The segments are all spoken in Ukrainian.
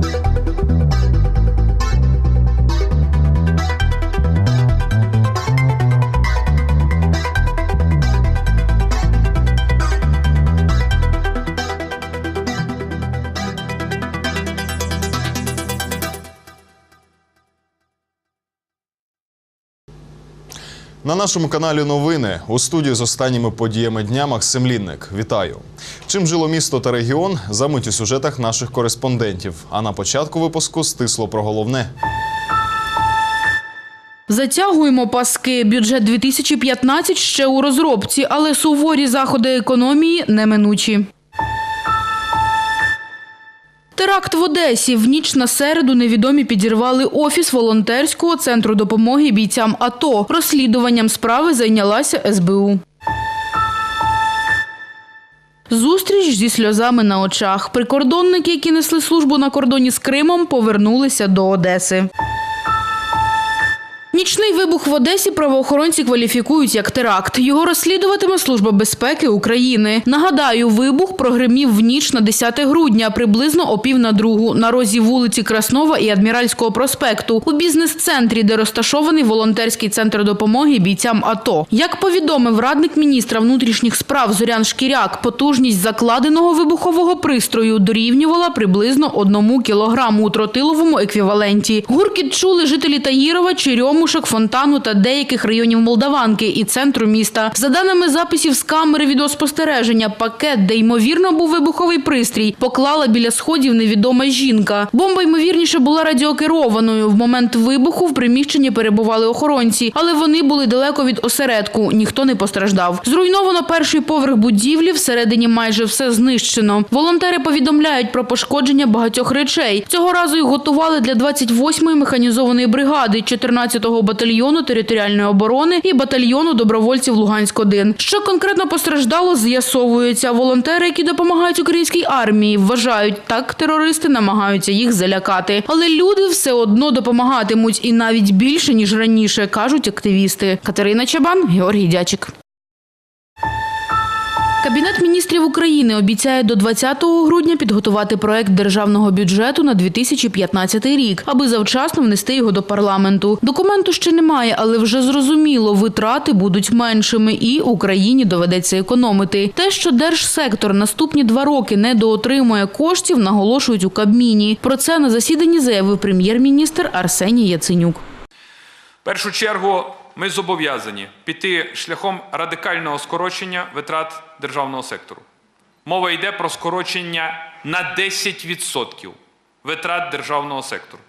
thank you На нашому каналі новини у студії з останніми подіями дня Максим Лінник. Вітаю. Чим жило місто та регіон? Замить у сюжетах наших кореспондентів. А на початку випуску стисло про головне. Затягуємо паски. Бюджет 2015 ще у розробці, але суворі заходи економії неминучі. Теракт в Одесі. В ніч на середу невідомі підірвали офіс волонтерського центру допомоги бійцям АТО. Розслідуванням справи зайнялася СБУ. Зустріч зі сльозами на очах. Прикордонники, які несли службу на кордоні з Кримом, повернулися до Одеси. Нічний вибух в Одесі правоохоронці кваліфікують як теракт. Його розслідуватиме Служба безпеки України. Нагадаю, вибух прогримів в ніч на 10 грудня, приблизно о пів на другу, на розі вулиці Краснова і Адміральського проспекту, у бізнес-центрі, де розташований волонтерський центр допомоги бійцям АТО. Як повідомив радник міністра внутрішніх справ Зорян Шкіряк, потужність закладеного вибухового пристрою дорівнювала приблизно одному кілограму у тротиловому еквіваленті. Гуркіт чули жителі Таїрова, Черемушок, Фонтану та деяких районів Молдаванки і центру міста. За даними записів з камери відеоспостереження, пакет, де ймовірно був вибуховий пристрій, поклала біля сходів невідома жінка. Бомба ймовірніше була радіокерованою. В момент вибуху в приміщенні перебували охоронці, але вони були далеко від осередку. Ніхто не постраждав. Зруйновано перший поверх будівлі. Всередині майже все знищено. Волонтери повідомляють про пошкодження багатьох речей. Цього разу їх готували для 28-ї механізованої бригади, 14-го батальйону територіальної оборони і батальйону добровольців Луганськ-1. Що конкретно постраждало, з'ясовується. Волонтери, які допомагають українській армії, вважають, так терористи намагаються їх залякати. Але люди все одно допомагатимуть і навіть більше ніж раніше, кажуть активісти. Катерина Чабан, Георгій Дячик. Кабінет міністрів України обіцяє до 20 грудня підготувати проект державного бюджету на 2015 рік, аби завчасно внести його до парламенту. Документу ще немає, але вже зрозуміло, витрати будуть меншими, і Україні доведеться економити. Те, що держсектор наступні два роки не доотримує коштів, наголошують у Кабміні. Про це на засіданні заявив прем'єр-міністр Арсеній Яценюк. В першу чергу ми зобов'язані піти шляхом радикального скорочення витрат державного сектору. Мова йде про скорочення на 10% витрат державного сектору.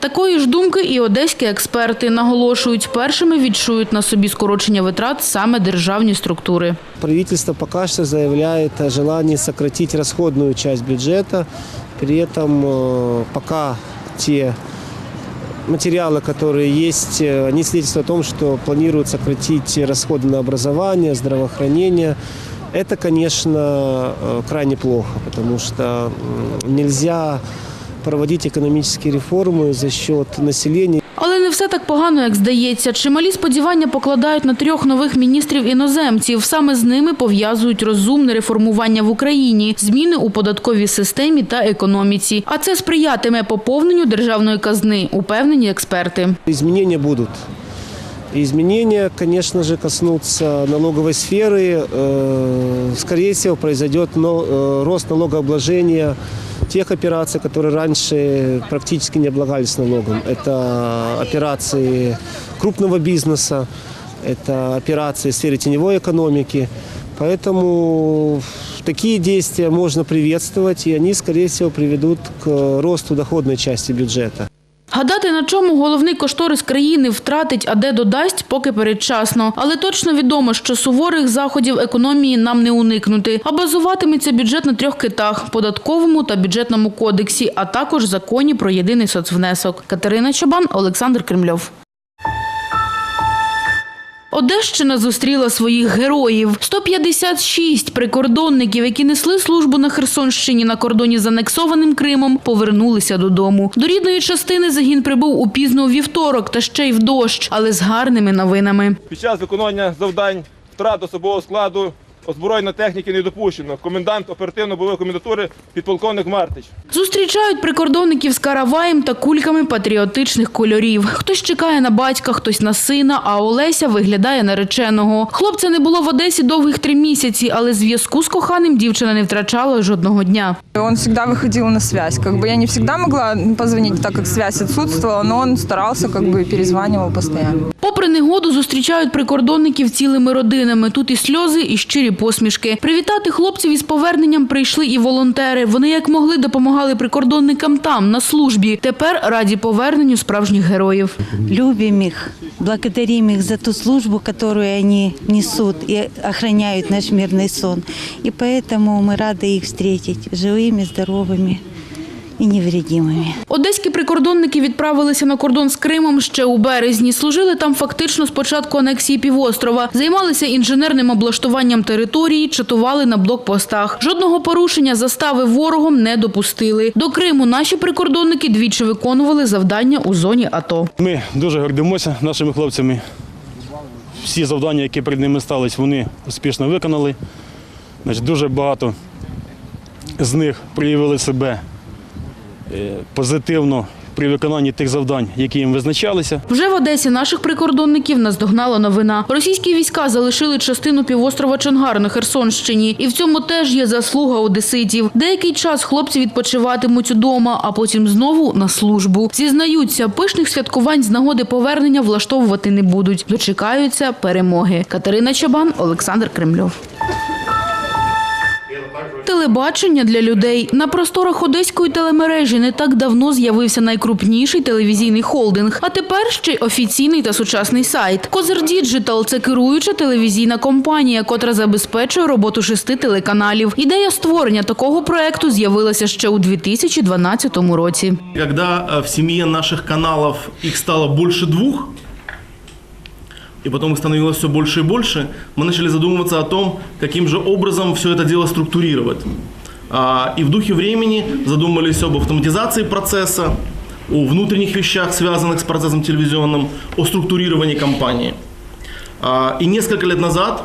Такої ж думки і одеські експерти наголошують, першими відчують на собі скорочення витрат саме державні структури. Правительство пока что заявляет о желании сократить расходную часть бюджета. При этом э, пока те материалы, которые есть, э, они свидетельствуют о том, что планируют сократить расходы на образование, здравоохранение. Это, конечно, э, крайне плохо, потому что м, нельзя проводить экономические реформы за счет населения. Але не все так погано, як здається. Чималі сподівання покладають на трьох нових міністрів іноземців. Саме з ними пов'язують розумне реформування в Україні, зміни у податковій системі та економіці. А це сприятиме поповненню державної казни, упевнені експерти. Изменения будут. И Изменения, конечно же, коснутся налоговой сферы. Э, Скорее всего, произойдет но- э, рост налогообложения тех операций, которые раньше практически не облагались налогом. Это операции крупного бизнеса, это операции в сфере теневой экономики. Поэтому такие действия можно приветствовать, и они, скорее всего, приведут к росту доходной части бюджета. Гадати, на чому головний кошторис країни втратить, а де додасть, поки передчасно. Але точно відомо, що суворих заходів економії нам не уникнути. А базуватиметься бюджет на трьох китах – податковому та бюджетному кодексі, а також законі про єдиний соцвнесок. Катерина Чабан, Олександр Кремльов. Одещина зустріла своїх героїв. 156 прикордонників, які несли службу на Херсонщині на кордоні з анексованим Кримом, повернулися додому. До рідної частини загін прибув у пізно у вівторок та ще й в дощ, але з гарними новинами. Під час виконання завдань втрат особового складу озброєння техніки не допущено. Комендант оперативно-бойової комендатури підполковник Мартич. Зустрічають прикордонників з караваєм та кульками патріотичних кольорів. Хтось чекає на батька, хтось на сина, а Олеся виглядає нареченого. Хлопця не було в Одесі довгих три місяці, але зв'язку з коханим дівчина не втрачала жодного дня. Он всегда выходил на связь. Как бы я не всегда могла позвонить, так как связь отсутствовала, но он старался, как бы и перезванивал постоянно. Попри негоду, зустрічають прикордонників цілими родинами. Тут і сльози, і щирі посмішки. Привітати хлопців із поверненням прийшли і волонтери. Вони як могли допомагали прикордонникам там, на службі. Тепер раді поверненню справжніх героїв. Любим их, благодарим их за ту службу, которую они несут и охраняют наш мирный сон. И поэтому мы рады их встретить живыми, здоровыми и невредимыми. Одеські прикордонники відправилися на кордон з Кримом ще у березні. Служили там фактично з початку анексії півострова. Займалися інженерним облаштуванням території, чатували на блокпостах. Жодного порушення застави ворогом не допустили. До Криму наші прикордонники двічі виконували завдання у зоні АТО. Ми дуже гордимося нашими хлопцями. Всі завдання, які перед ними стались, вони успішно виконали. Дуже багато з них проявили себе позитивно при виконанні тих завдань, які їм визначалися. Вже в Одесі наших прикордонників наздогнала новина. Російські війська залишили частину півострова Чонгар на Херсонщині. І в цьому теж є заслуга одеситів. Деякий час хлопці відпочиватимуть удома, а потім знову на службу. Зізнаються, пишних святкувань з нагоди повернення влаштовувати не будуть. Дочекаються перемоги. Катерина Чабан, Олександр Кремльов. Телебачення для людей на просторах одеської телемережі не так давно з'явився найкрупніший телевізійний холдинг, а тепер ще й офіційний та сучасний сайт. Козир Діджитал – це керуюча телевізійна компанія, котра забезпечує роботу шести телеканалів. Ідея створення такого проекту з'явилася ще у 2012 році. Когда э, в семье наших каналов их стало больше двух, и потом их становилось все больше и больше, мы начали задумываться о том, каким же образом все это дело структурировать. А, И в духе времени задумались об автоматизации процесса, о внутренних вещах, связанных с процессом телевизионным, о структурировании компании. А, И несколько лет назад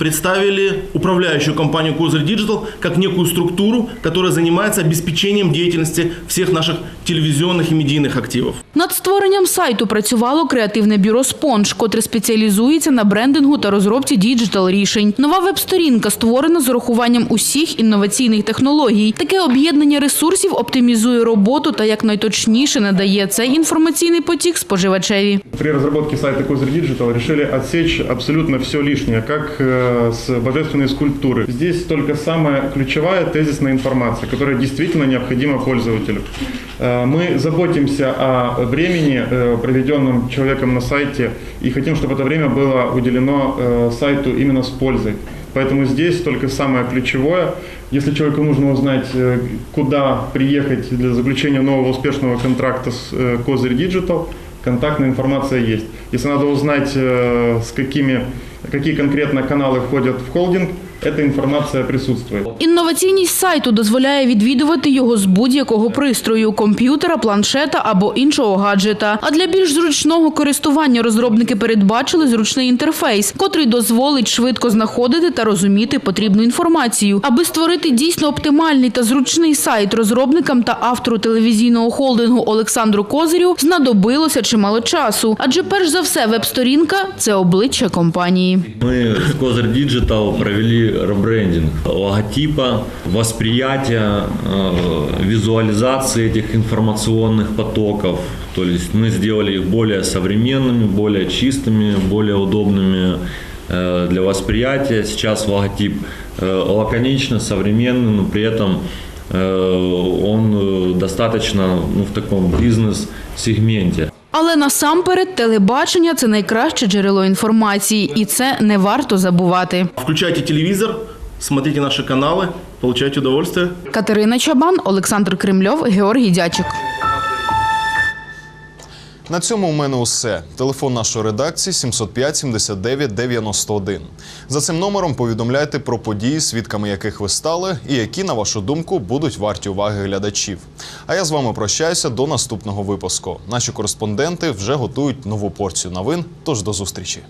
представили управляющую компанию Козырь Digital как некую структуру, которая занимается обеспечением деятельности всех наших телевизионных и медийных активов. Над створенням сайту працювало креативне бюро «Спонж», котре спеціалізується на брендингу та розробці діджитал-рішень. Нова веб-сторінка створена з урахуванням усіх інноваційних технологій. Таке об'єднання ресурсів оптимізує роботу та якнайточніше надає цей інформаційний потік споживачеві. При разработке сайта Козырь Digital решили отсечь абсолютно все лишнее, как э, с божественной скульптуры. Здесь только самая ключевая тезисная информация, которая действительно необходима пользователю. Э, Мы заботимся о времени, э, проведенном человеком на сайте, и хотим, чтобы это время было уделено э, сайту именно с пользой. Поэтому здесь только самое ключевое. Если человеку нужно узнать, куда приехать для заключения нового успешного контракта с Козырь Digital, контактная информация есть. Если надо узнать, с какими, какие конкретно каналы входят в холдинг, эта информация присутствует. Інноваційність сайту дозволяє відвідувати його з будь-якого пристрою – комп'ютера, планшета або іншого гаджета. А для більш зручного користування розробники передбачили зручний інтерфейс, котрий дозволить швидко знаходити та розуміти потрібну інформацію. Аби створити дійсно оптимальний та зручний сайт розробникам та автору телевізійного холдингу Олександру Козирю знадобилося чимало часу. Адже перш за все веб-сторінка – це обличчя компанії. Мы с Козырь Digital провели ребрендинг логотипа, восприятия, э, визуализации этих информационных потоков. То есть мы сделали их более современными, более чистыми, более удобными э, для восприятия. Сейчас логотип э, лаконичный, современный, но при этом он достаточно ну, в таком бизнес-сегменте. Але насамперед телебачення – це найкраще джерело інформації, і це не варто забувати. Включайте телевізор, смотрите наші канали, получайте удовольствие. Катерина Чабан, Олександр Кремльов, Георгій Дячик. На цьому у мене усе. Телефон нашої редакції 705 79 91. За цим номером повідомляйте про події, свідками яких ви стали, і які, на вашу думку, будуть варті уваги глядачів. А я з вами прощаюся до наступного випуску. Наші кореспонденти вже готують нову порцію новин. Тож до зустрічі.